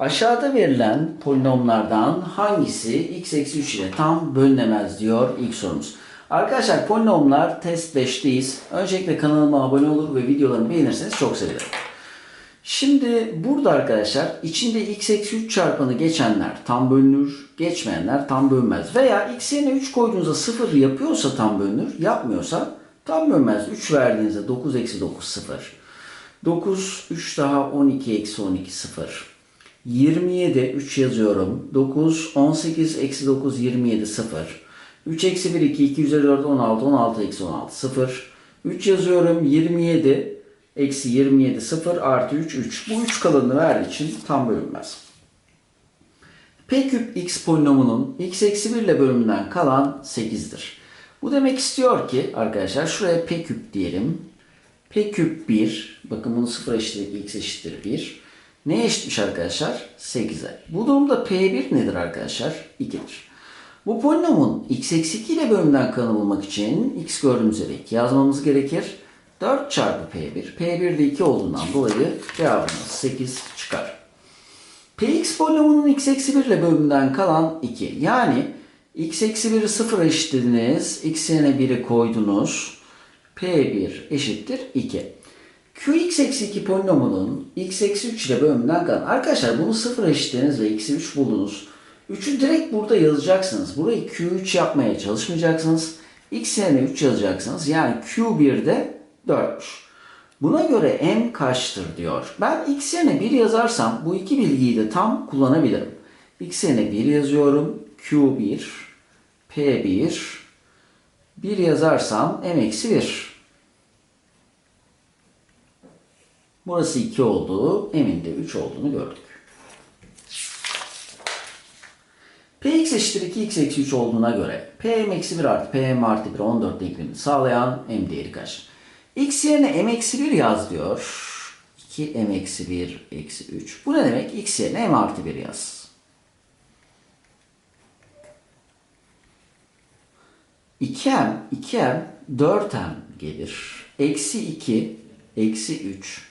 Aşağıda verilen polinomlardan hangisi x eksi 3 ile tam bölünemez diyor ilk sorumuz. Arkadaşlar polinomlar test 5'teyiz. Öncelikle kanalıma abone olur ve videolarımı beğenirseniz çok sevinirim. Şimdi burada arkadaşlar içinde x eksi 3 çarpanı geçenler tam bölünür, geçmeyenler tam bölünmez. Veya x yerine 3 koyduğunuzda 0 yapıyorsa tam bölünür, yapmıyorsa tam bölünmez. 3 verdiğinizde 9 eksi 9 0. 9, 3 daha 12 eksi 12 0. 27, 3 yazıyorum. 9, 18 eksi 9, 27 0. 3 eksi 1, 2, 2 üzeri 4, 16, 16 eksi 16 0. 3 yazıyorum. 27 eksi 27 0 artı 3 3. Bu 3 kalanını verdiği için tam bölünmez. P küp x polinomunun x eksi 1 ile bölümünden kalan 8'dir. Bu demek istiyor ki arkadaşlar şuraya p küp diyelim. P küp 1. Bakın bunu 0 eşittir x eşittir 1. Ne eşitmiş arkadaşlar? 8'e. Bu durumda P1 nedir arkadaşlar? 2'dir. Bu polinomun x eksi 2 ile bölümünden kalanı bulmak için x gördüğümüz yere 2 yazmamız gerekir. 4 çarpı P1. P1 de 2 olduğundan dolayı cevabımız 8 çıkar. Px polinomunun x eksi 1 ile bölümünden kalan 2. Yani x eksi 1'i 0 eşitlediniz. x yerine 1'i koydunuz. P1 eşittir 2. Qx eksi 2 polinomunun x eksi 3 ile bölümünden kalan. Arkadaşlar bunu 0 eşitlediniz ve x'i 3 buldunuz. 3'ü direkt burada yazacaksınız. Burayı Q3 yapmaya çalışmayacaksınız. X yerine 3 yazacaksınız. Yani Q1'de 4'müş. Buna göre m kaçtır diyor. Ben x yerine 1 yazarsam bu iki bilgiyi de tam kullanabilirim. x yerine 1 yazıyorum. Q1, P1, 1 yazarsam m eksi 1. Burası 2 oldu. M'in de 3 olduğunu gördük. Px eşittir 2x eksi 3 olduğuna göre Pm eksi 1 artı Pm artı 1 14 denklemini sağlayan m değeri kaç? x yerine m eksi 1 yaz diyor. 2 m eksi 1 eksi 3. Bu ne demek? x yerine m artı 1 yaz. 2m, 2m, 4m gelir. Eksi 2, eksi 3,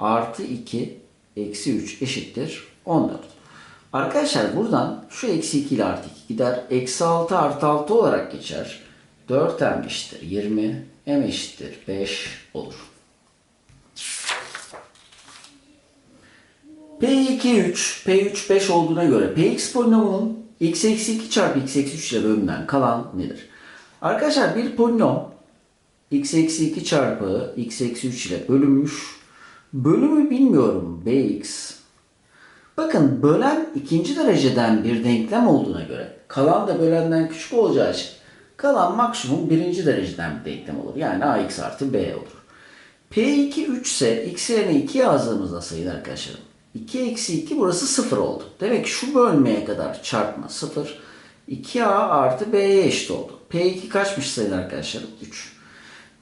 artı 2, eksi 3 eşittir 14. Arkadaşlar buradan şu eksi 2 ile artı 2 gider. Eksi 6 artı 6 olarak geçer. 4m eşittir 20. m eşittir 5 olur. P2 3, P3 5 olduğuna göre Px polinomunun x eksi 2 çarpı x eksi 3 ile bölümünden kalan nedir? Arkadaşlar bir polinom x eksi 2 çarpı x eksi 3 ile bölünmüş. Bölümü bilmiyorum bx Bakın bölen ikinci dereceden bir denklem olduğuna göre kalan da bölenden küçük olacağı için kalan maksimum birinci dereceden bir denklem olur. Yani ax artı b olur. P2 3 ise x yerine 2 yazdığımızda sayın arkadaşlarım. 2 eksi 2 burası 0 oldu. Demek ki şu bölmeye kadar çarpma 0. 2a artı b'ye eşit oldu. P2 kaçmış sayın arkadaşlarım? 3.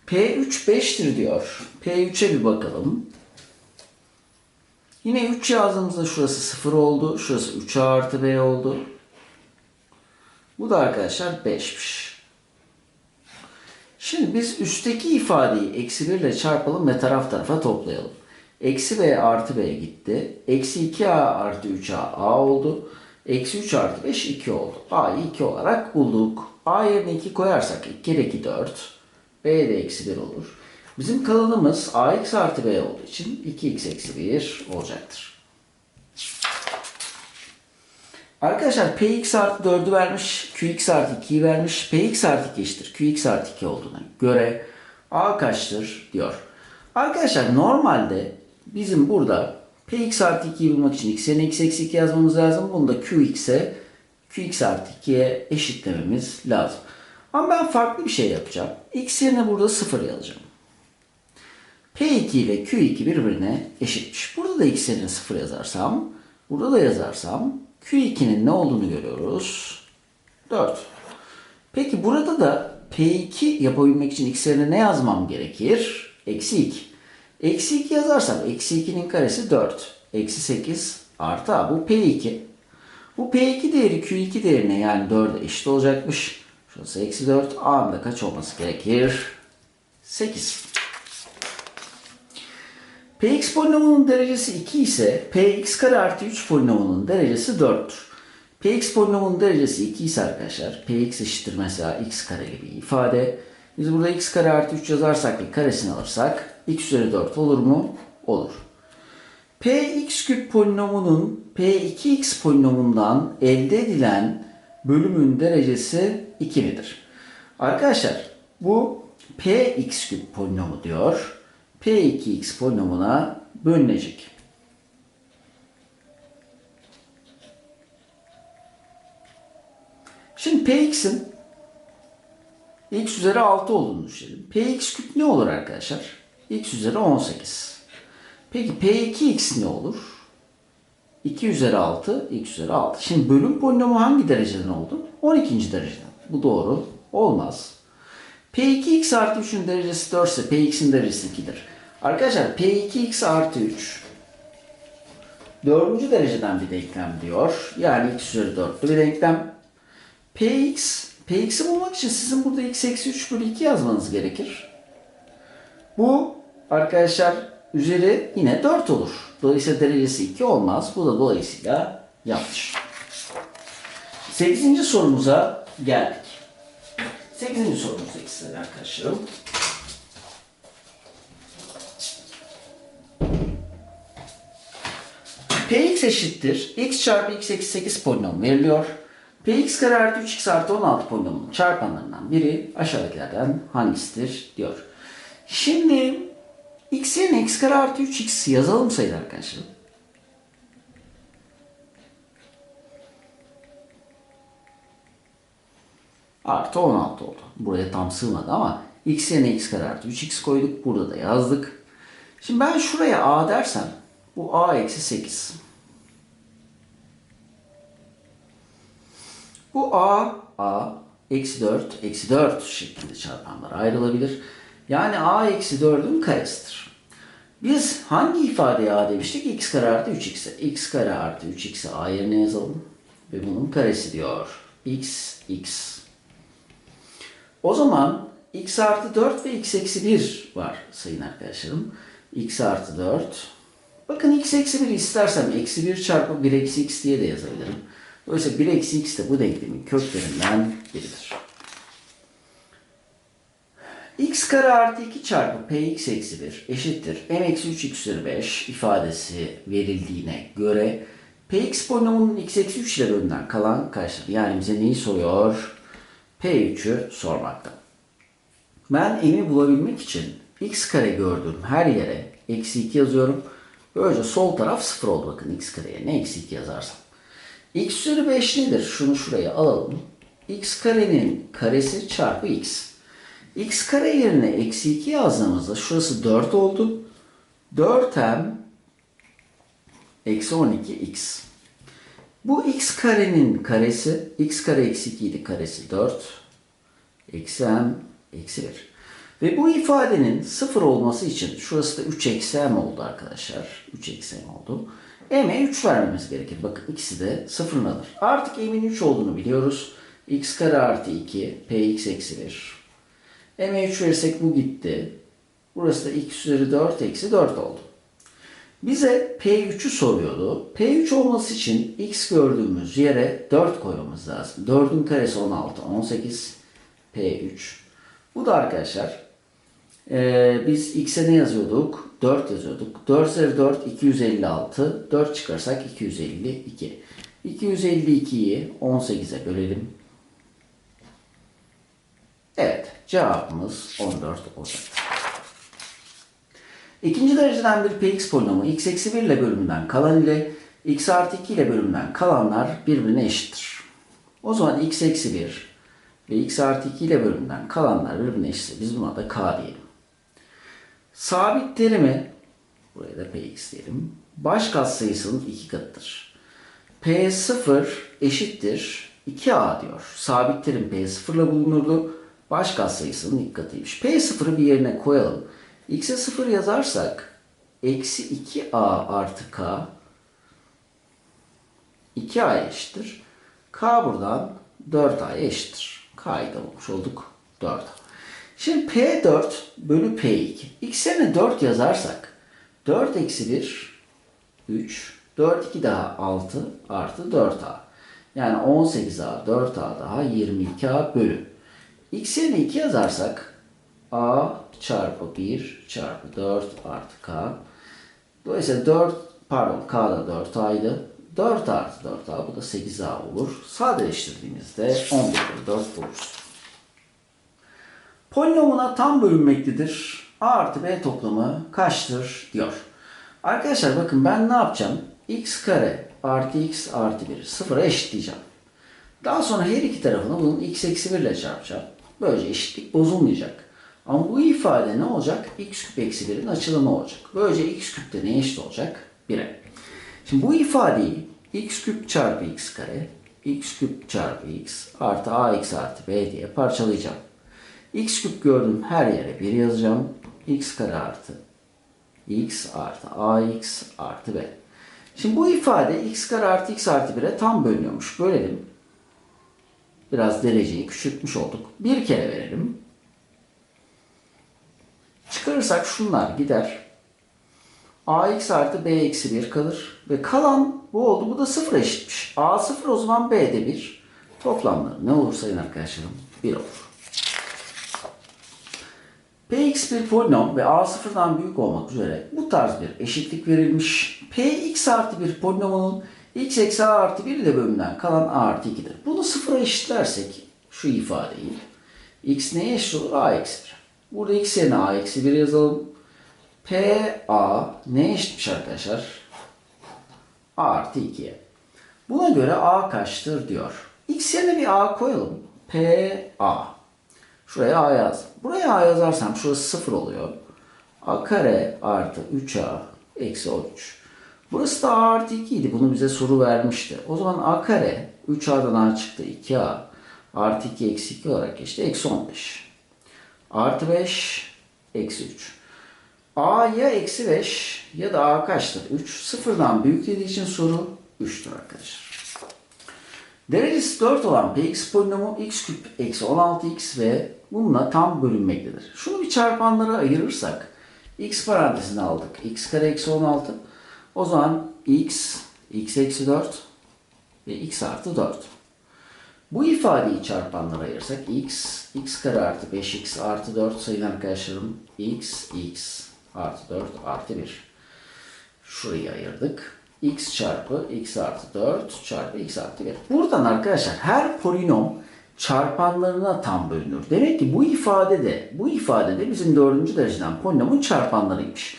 P3 5'tir diyor. P3'e bir bakalım. Yine 3 yazdığımızda şurası 0 oldu. Şurası 3 artı b oldu. Bu da arkadaşlar 5'miş. Şimdi biz üstteki ifadeyi eksi 1 ile çarpalım ve taraf tarafa toplayalım. Eksi b artı b gitti. Eksi 2a artı 3a a oldu. Eksi 3 artı 5 2 oldu. a'yı 2 olarak bulduk. a yerine 2 koyarsak 2 kere 2 4. b de eksi 1 olur. Bizim kalanımız ax artı b olduğu için 2x eksi 1 olacaktır. Arkadaşlar px artı 4'ü vermiş, qx artı 2'yi vermiş. px artı 2 eşittir qx artı 2 olduğuna göre a kaçtır diyor. Arkadaşlar normalde bizim burada px artı 2'yi bulmak için x yerine x eksi 2 yazmamız lazım. Bunu da qx'e qx artı 2'ye eşitlememiz lazım. Ama ben farklı bir şey yapacağım. x yerine burada 0 yazacağım. P2 ile Q2 birbirine eşitmiş. Burada da x yerine 0 yazarsam, burada da yazarsam Q2'nin ne olduğunu görüyoruz. 4. Peki burada da P2 yapabilmek için x ne yazmam gerekir? Eksi 2. Eksi 2 yazarsam eksi 2'nin karesi 4. Eksi 8 artı A. Bu P2. Bu P2 değeri Q2 değerine yani 4'e eşit olacakmış. Şurası eksi 4. A'nın da kaç olması gerekir? 8. Px polinomunun derecesi 2 ise Px kare artı 3 polinomunun derecesi 4'tür. Px polinomunun derecesi 2 ise arkadaşlar Px eşittir mesela x kareli bir ifade. Biz burada x kare artı 3 yazarsak ve karesini alırsak x üzeri 4 olur mu? Olur. Px küp polinomunun P2x polinomundan elde edilen bölümün derecesi 2 midir? Arkadaşlar bu Px küp polinomu diyor. P2x polinomuna bölünecek. Şimdi Px'in x üzeri 6 olduğunu düşünelim. Px küp ne olur arkadaşlar? x üzeri 18. Peki P2x ne olur? 2 üzeri 6, x üzeri 6. Şimdi bölüm polinomu hangi dereceden oldu? 12. dereceden. Bu doğru. Olmaz. P2x artı 3'ün derecesi 4 ise Px'in derecesi 2'dir. Arkadaşlar P2x artı 3 dördüncü dereceden bir denklem diyor. Yani x üzeri 4'lü bir denklem. Px, Px'i bulmak için sizin burada x eksi 3 bölü 2 yazmanız gerekir. Bu arkadaşlar üzeri yine 4 olur. Dolayısıyla derecesi 2 olmaz. Bu da dolayısıyla yanlış. 8. sorumuza geldik. 8. sorumuzdaki sizlere arkadaşlarım. Px eşittir. x çarpı x eksi 8 polinom veriliyor. Px kare artı 3x artı 16 polinomunun çarpanlarından biri aşağıdakilerden hangisidir diyor. Şimdi x yerine x kare artı 3x yazalım sayılar arkadaşlar. Artı 16 oldu. Buraya tam sığmadı ama x yerine x kare artı 3x koyduk. Burada da yazdık. Şimdi ben şuraya a dersem bu a eksi 8. Bu a, a, eksi 4, eksi 4 şeklinde çarpanlara ayrılabilir. Yani a eksi 4'ün karesidir. Biz hangi ifadeye a demiştik? x kare artı 3x'e. x kare artı 3x'i a yerine yazalım. Ve bunun karesi diyor. x, x. O zaman x artı 4 ve x eksi 1 var sayın arkadaşlarım. x artı 4. Bakın x eksi 1 istersem eksi 1 çarpı 1 eksi x diye de yazabilirim. Dolayısıyla 1 eksi x de bu denklemin köklerinden biridir. x kare artı 2 çarpı px eksi 1 eşittir. m eksi 3 x üzeri 5 ifadesi verildiğine göre px polinomunun x eksi 3 ile bölünen kalan kaçtır? Yani bize neyi soruyor? P3'ü sormakta. Ben m'i bulabilmek için x kare gördüğüm her yere eksi 2 yazıyorum. Böylece sol taraf 0 oldu. Bakın x kareye ne eksi 2 yazarsam. x üzeri 5 nedir? Şunu şuraya alalım. x karenin karesi çarpı x. x kare yerine eksi 2 yazdığımızda şurası 4 oldu. 4m eksi 12x. Bu x karenin karesi, x kare eksi 2 idi karesi 4. Eksi m eksi 1. Ve bu ifadenin 0 olması için şurası da 3 eksi m oldu arkadaşlar. 3 eksi m oldu. m'e 3 vermemiz gerekir. Bakın ikisi de sıfırını alır. Artık m'in 3 olduğunu biliyoruz. x kare artı 2 px eksi 1. m'e 3 verirsek bu gitti. Burası da x üzeri 4 eksi 4 oldu. Bize P3'ü soruyordu. P3 olması için x gördüğümüz yere 4 koymamız lazım. 4'ün karesi 16, 18, P3. Bu da arkadaşlar e, biz x'e ne yazıyorduk? 4 yazıyorduk. 4 üzeri 4, 256. 4 çıkarsak 252. 252'yi 18'e bölelim. Evet, cevabımız 14 olacak. İkinci dereceden bir px polinomu x eksi 1 ile bölümünden kalan ile x artı 2 ile bölümünden kalanlar birbirine eşittir. O zaman x eksi 1 ve x artı 2 ile bölümünden kalanlar birbirine eşitse biz buna da k diyelim. Sabit terimi, buraya da px diyelim, baş katsayısının iki katıdır. p0 eşittir 2a diyor. Sabit terim p0 ile bulunurdu. Baş katsayısının ilk katıymış. p0'ı bir yerine koyalım. x'e 0 yazarsak eksi 2a artı k 2a eşittir. k buradan 4a eşittir. k'yı da bulmuş olduk. 4a. Şimdi p4 bölü p2. x yerine 4 yazarsak 4 eksi 1 3. 4 2 daha 6 artı 4a. Yani 18a 4a daha 22a bölü. x yerine 2 yazarsak a çarpı 1 çarpı 4 artı k. Dolayısıyla 4 pardon k da 4a'ydı. 4 artı 4a bu da 8a olur. Sadeleştirdiğimizde 11 bölü 4 buluruz. Polinomuna tam bölünmektedir. A artı B toplamı kaçtır diyor. Arkadaşlar bakın ben ne yapacağım? x kare artı x artı 1 sıfıra eşitleyeceğim. Daha sonra her iki tarafını bunun x eksi 1 ile çarpacağım. Böylece eşitlik bozulmayacak. Ama bu ifade ne olacak? x küp eksi 1'in açılımı olacak. Böylece x küp de neye eşit olacak? 1'e. Şimdi bu ifadeyi x küp çarpı x kare, x küp çarpı x artı ax artı b diye parçalayacağım. X küp gördüğüm her yere 1 yazacağım. x kare artı x artı ax artı b. Şimdi bu ifade x kare artı x artı 1'e tam bölünüyormuş. Bölelim. Biraz dereceyi küçültmüş olduk. Bir kere verelim. Çıkarırsak şunlar gider. ax artı b eksi 1 kalır. Ve kalan bu oldu. Bu da 0 eşitmiş. a 0 o zaman b de 1. Toplamları ne olur sayın arkadaşlarım? 1 olur. Px bir polinom ve a sıfırdan büyük olmak üzere bu tarz bir eşitlik verilmiş. Px artı bir polinomunun x eksi a artı 1 ile bölümünden kalan a artı 2'dir. Bunu sıfıra eşitlersek şu ifadeyi x neye eşit olur? a eksi 1. Burada x yerine a eksi 1 yazalım. P a neye eşitmiş arkadaşlar? a artı 2'ye. Buna göre a kaçtır diyor. x yerine bir a koyalım. P a. Şuraya a yaz. Buraya a yazarsam şurası 0 oluyor. a kare artı 3a eksi 13. Burası da a artı 2 idi. Bunu bize soru vermişti. O zaman a kare 3a'dan a çıktı 2a artı 2 eksi 2 olarak geçti. Eksi 15. Artı 5 eksi 3. a ya eksi 5 ya da a kaçtır? 3. Sıfırdan büyük dediği için soru 3'tür arkadaşlar. Derecesi 4 olan px polinomu x küp eksi 16x ve bununla tam bölünmektedir. Şunu bir çarpanlara ayırırsak x parantezine aldık. x kare eksi 16. O zaman x, x eksi 4 ve x artı 4. Bu ifadeyi çarpanlara ayırırsak x, x kare artı 5x artı 4 sayın arkadaşlarım. x, x artı 4 artı 1. Şurayı ayırdık x çarpı x artı 4 çarpı x artı 1. Buradan arkadaşlar her polinom çarpanlarına tam bölünür. Demek ki bu ifade de bu ifade de bizim dördüncü dereceden polinomun çarpanlarıymış.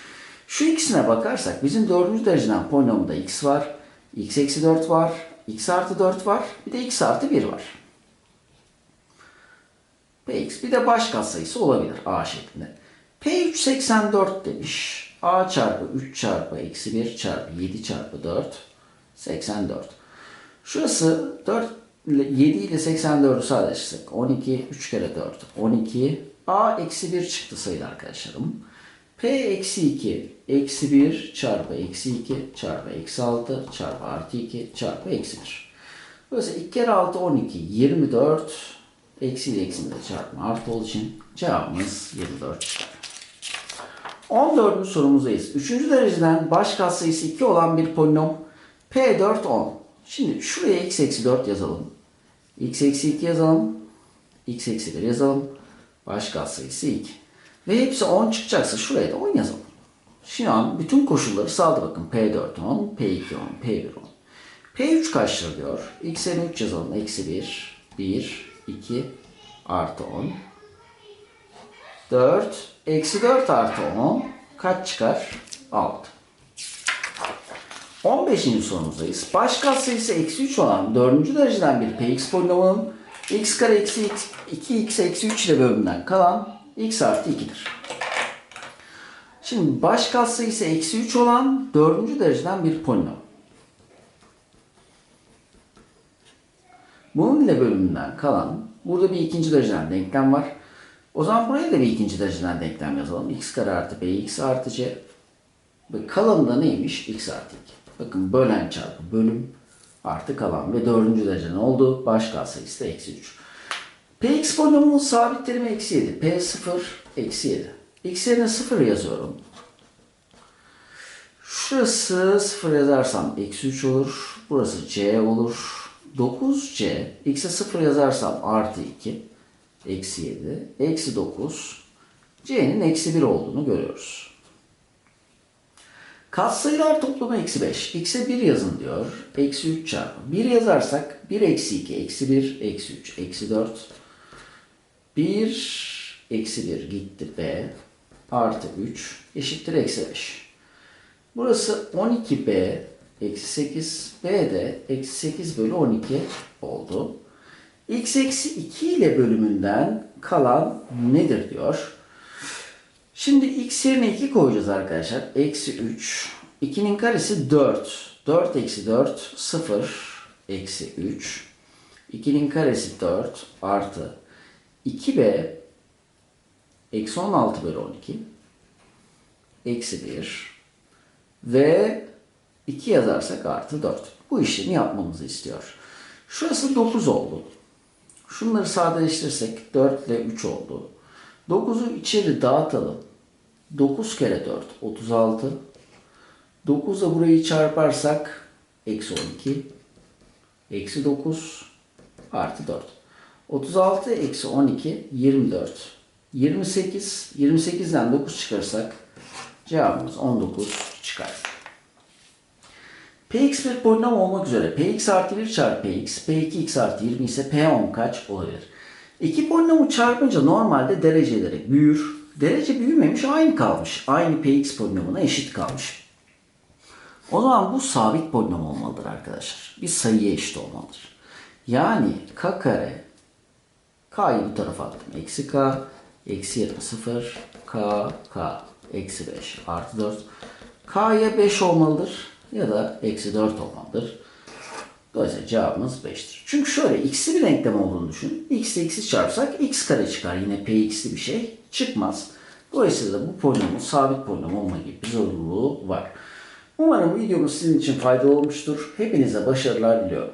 Şu ikisine bakarsak bizim dördüncü dereceden polinomda x var, x eksi 4 var, x artı 4 var, bir de x artı 1 var. Px bir de baş katsayısı olabilir a şeklinde. P3 84 demiş. A çarpı 3 çarpı eksi 1 çarpı 7 çarpı 4 84. Şurası 4 7 ile 84'ü sadeleştirsek 12 3 kere 4 12 A eksi 1 çıktı sayılı arkadaşlarım. P eksi 2 eksi 1 çarpı eksi 2 çarpı eksi 6 çarpı artı 2 çarpı eksi 1. Dolayısıyla 2 kere 6 12 24 eksi ile eksi de çarpma artı olduğu için cevabımız 24 çıkar. 14. sorumuzdayız. 3. dereceden baş katsayısı 2 olan bir polinom P4 10. Şimdi şuraya x eksi 4 yazalım. X eksi 2 yazalım. x eksi 1 yazalım. Baş katsayısı 2. Ve hepsi 10 çıkacaksa şuraya da 10 yazalım. Şu an bütün koşulları sağladı bakın. P4 10, P2 10, P1 10. P3 kaçtır diyor. x yerine 3 yazalım. Eksi 1, 1, 2, artı 10. 4, eksi 4 artı 10 kaç çıkar? 6. 15. sorumuzdayız. Baş katsayısı eksi 3 olan 4. dereceden bir px polinomunun x kare eksi 2x eksi 3 ile bölümünden kalan x artı 2'dir. Şimdi baş katsayısı eksi 3 olan 4. dereceden bir polinom. Bunun ile bölümünden kalan burada bir ikinci dereceden denklem var. O zaman buraya da bir ikinci dereceden denklem yazalım. x kare artı bx artı c. Ve kalanı da neymiş? x artı 2. Bakın bölen çarpı bölüm artı kalan ve dördüncü derece ne oldu? Baş katsayısı da eksi 3. px polinomunun sabit terimi eksi 7. p 0 eksi 7. x yerine 0 yazıyorum. Şurası 0 yazarsam eksi 3 olur. Burası c olur. 9c. X'e 0 yazarsam artı 2. Eksi 7. Eksi 9. c'nin eksi 1 olduğunu görüyoruz. Katsayılar toplamı eksi 5. X'e 1 yazın diyor. Eksi 3 çarpı. 1 yazarsak 1 eksi 2 eksi 1 eksi 3 eksi 4. 1 eksi 1 gitti B. Artı 3 eşittir eksi 5. Burası 12B eksi 8. B de eksi 8 bölü 12 oldu. X eksi 2 ile bölümünden kalan nedir diyor. Şimdi x yerine 2 koyacağız arkadaşlar. Eksi 3. 2'nin karesi 4. 4 eksi 4 0 eksi 3. 2'nin karesi 4 artı 2b eksi 16 bölü 12 eksi 1 ve 2 yazarsak artı 4. Bu işlemi yapmamızı istiyor. Şurası 9 oldu. Şunları sadeleştirirsek 4 ile 3 oldu. 9'u içeri dağıtalım. 9 kere 4 36. 9 ile burayı çarparsak eksi 12. Eksi 9 artı 4. 36 eksi 12 24. 28. 28'den 9 çıkarırsak cevabımız 19 çıkar. Px bir polinom olmak üzere Px artı 1 çarpı Px, P2x artı 20 ise P10 kaç olabilir? İki polinomu çarpınca normalde dereceleri büyür. Derece büyümemiş aynı kalmış. Aynı Px polinomuna eşit kalmış. O zaman bu sabit polinom olmalıdır arkadaşlar. Bir sayıya eşit olmalıdır. Yani k kare k'yı bu tarafa attım. Eksi k eksi 20 0 k k eksi 5 artı 4 k'ya 5 olmalıdır ya da eksi 4 olmalıdır. Dolayısıyla cevabımız 5'tir. Çünkü şöyle x'li bir denklem olduğunu düşün. x ile x'i çarpsak x kare çıkar. Yine px'li bir şey çıkmaz. Dolayısıyla bu polinomun sabit polinom olma gibi bir zorunluluğu var. Umarım videomuz sizin için faydalı olmuştur. Hepinize başarılar diliyorum.